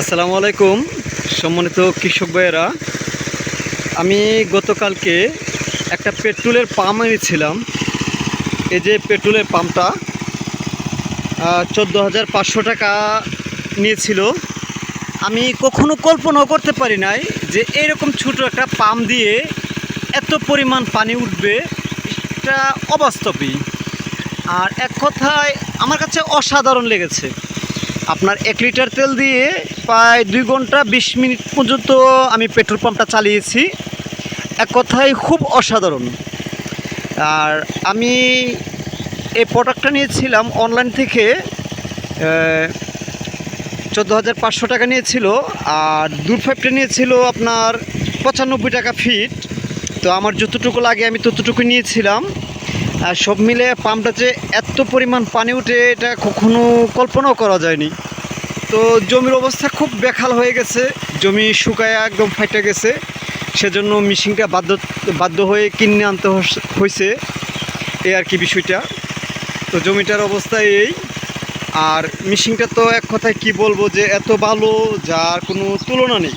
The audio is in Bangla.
আসসালামু আলাইকুম, সম্মানিত কৃষক ভাইয়েরা। আমি গতকালকে একটা পেট্রোলের পাম্প এনেছিলাম। এই যে পেট্রোলের পাম্পটা চোদ্দ হাজার পাঁচশো টাকা নিয়েছিল। আমি কখনো কল্পনাও করতে পারি নাই যে এরকম ছোট একটা পাম্প দিয়ে এত পরিমাণ পানি উঠবে। এটা অবাস্তবই। আর এক কথায় আমার কাছে অসাধারণ লেগেছে। আপনার এক লিটার তেল দিয়ে প্রায় দুই ঘণ্টা বিশ মিনিট পর্যন্ত আমি পেট্রোল পাম্পটা চালিয়েছি। এক কথায় খুব অসাধারণ। আর আমি এই প্রোডাক্টটা নিয়েছিলাম অনলাইন থেকে চোদ্দ হাজার পাঁচশো টাকা নিয়েছিল আর দূর ফাইভটা নিয়েছিল আপনার পঁচানব্বই টাকা ফিট। তো আমার যতটুকু লাগে আমি ততটুকু নিয়েছিলাম। আর সব মিলে পাম্পটা যে এত পরিমাণ পানি উঠে, এটা কখনো কল্পনাও করা যায়নি। তো জমির অবস্থা খুব বেখাল হয়ে গেছে, জমি শুকায় একদম ফাইটে গেছে। সেজন্য মেশিনটা বাধ্য বাধ্য হয়ে কিনে আনতে হয়েছে এই আর কি বিষয়টা। তো জমিটার অবস্থা এই। আর মেশিনটা তো এক কথায় কি বলব যে এত ভালো, যার কোনো তুলনা নেই।